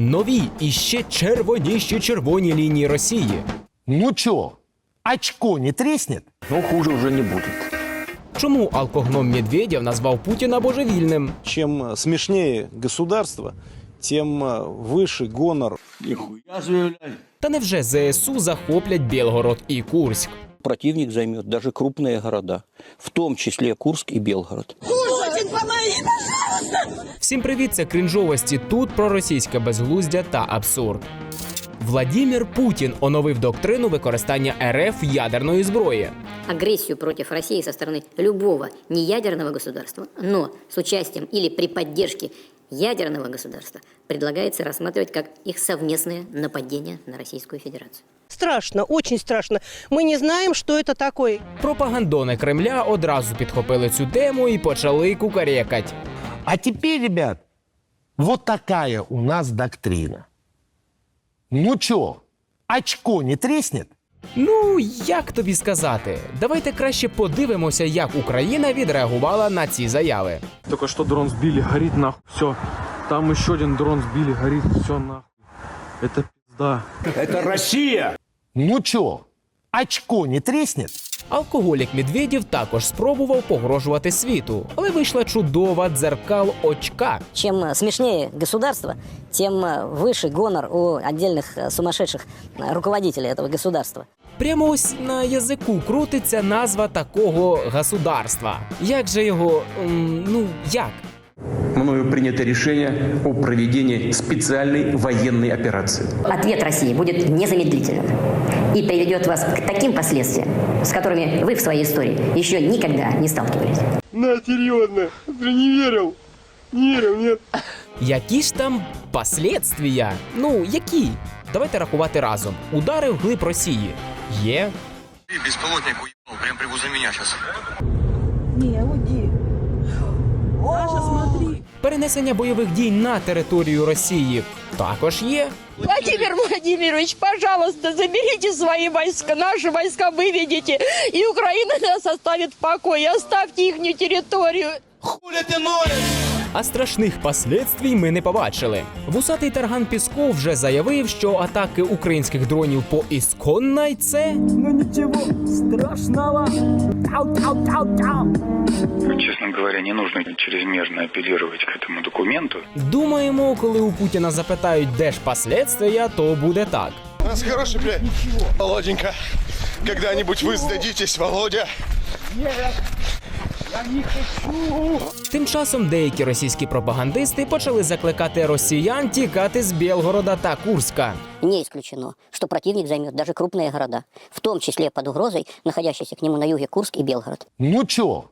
Нові і ще червоніші червоні лінії Росії. Ну чё, очко не треснет? Но хуже уже не будет. Чому алкогном Медведєв назвав Путіна божевільним? Чем э, смешнее государство, тем э, выше гонор Нихуя себе, блядь. Та невже ЗСУ захоплять Білгород і Курськ? Противник займет даже крупные города, в том числе Курск и Белгород. Всім привіт, це крінжовості. Тут про російське безглуздя та абсурд. Владімір Путін оновив доктрину використання РФ ядерної зброї. агрессию против России со стороны любого неядерного государства, но с участием или при поддержке ядерного государства предлагается рассматривать как их совместное нападение на Российскую Федерацию. Страшно, очень страшно. Мы не знаем, что это такое. Пропагандони Кремля одразу підхопили цю тему і почали кукарекать. А теперь, ребят, вот такая у нас доктрина. Ну чё, очко не треснет? Ну, як тобі сказати? Давайте краще подивимося, як Україна відреагувала на ці заяви. Только что дрон сбили, горит нахуй. Все. Там еще один дрон сбили, горит, все нахуй. Это пизда. Это Россия! Ну чё, очко не треснет? Алкоголік Медведєв також спробував погрожувати світу, але вийшла чудова дзеркал очка. Чем э, смешнее государство, тем э, выше гонор у отдельных э, сумасшедших э, руководителей этого государства. Прямо ось на язику крутиться назва такого государства. Як же його. м, ну як? Мною принято решение о проведении специальной военной операции. Ответ России будет незамедлительным и приведет вас к таким последствиям, с которыми вы в своей истории еще никогда не сталкивались. Які ж там последствия? Ну, які? Давайте рахувати разом. Удари в глиб Росії. Є. Беспилотник уебал прям при возле меня сейчас. Перенесення бойових дій на територію Росії також є. Владимир Владимирович, пожалуйста, заберите свои войска, наши войска выведите, и Украина нас оставит в покое. Оставьте их территорию. А страшних последствій ми не побачили. Вусатий Тарган Пісков вже заявив, що атаки українських дронів по Ісконнай – це Честно говоря, не нужно чрезмерно апеллировать к этому документу. Думаємо, коли у Путіна запитають, де ж последствия, то буде так. У нас хороший блядь. Володенька, когда-нибудь вы сдадитесь, Володя. Тим часом деякі російські пропагандисти почали закликати росіян тікати з Білгорода та Курська. Не исключено, что противник займет даже крупные города, в том числе под угрозой находящиеся к нему на юге Курск и Белгород. Ну чё,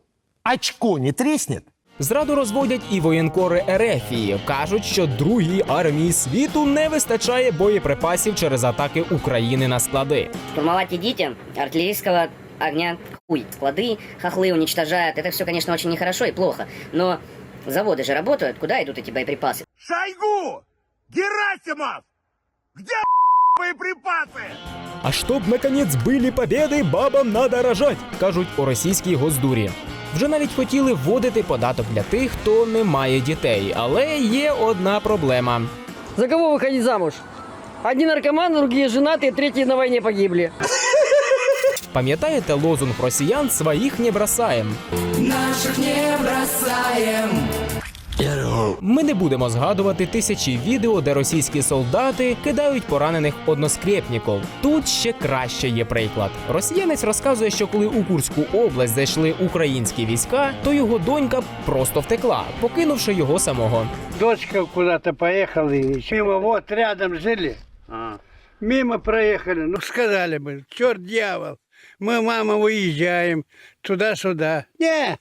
очко не треснет? Зраду розводять і воєнкори Ерефії. Кажуть, що другій армії світу не вистачає боєприпасів через атаки України на склади. Штурмовать идите, артиллерийского огня хуй. Склады, хохлы уничтожают. Это все, конечно, очень нехорошо и плохо. Но заводы же работают. Куда идут эти боеприпасы? Шойгу! Герасимов! Где боеприпасы? А щоб наконець били побєди, бабам надо рожать, кажуть у російській госдурі. Вже навіть хотіли вводити податок для тих, хто не має дітей, але є одна проблема. За кого выходить замуж? Одни наркоманы, другие женатые, третьи на войне погибли. Пам'ятаєте лозунг росіян своїх не бросаєм? Наших не бросаєм. Ми не будемо згадувати тисячі відео, де російські солдати кидають поранених односкрепніків. Тут ще краще є приклад. Росіянець розказує, що коли у Курську область зайшли українські війська, то його донька просто втекла, покинувши його самого. Дочка куда-то поехала и мимо вот рядом жили. Мимо проехали. Ну сказали бы, черт дьявол. Мы, мама, уезжаем туда-сюда. Не,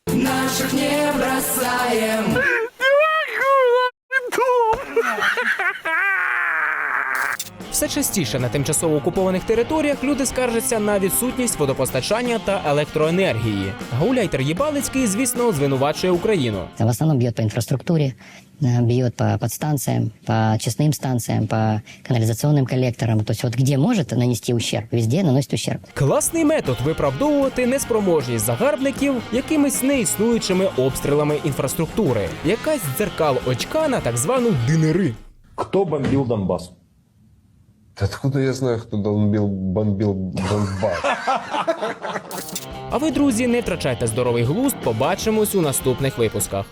Все частіше на тимчасово окупованих територіях люди скаржаться на відсутність водопостачання та електроенергії. Гауляйтер Єбалицький, звісно, звинувачує Україну. В основном бьет по инфраструктуре, э, бьет по подстанциям, по честным станциям, по канализационным коллекторам. То есть вот где может нанести ущерб, везде наносит ущерб. Класний метод виправдовувати неспроможність загарбників якимись неіснуючими обстрілами інфраструктури. Якась дзеркал очка на так звану динери. Кто бомбил Донбасс? Откуда я знаю, хто бомбил, бомбил Донбас? А ви, друзі, не втрачайте здоровий глузд. Побачимось у наступних випусках.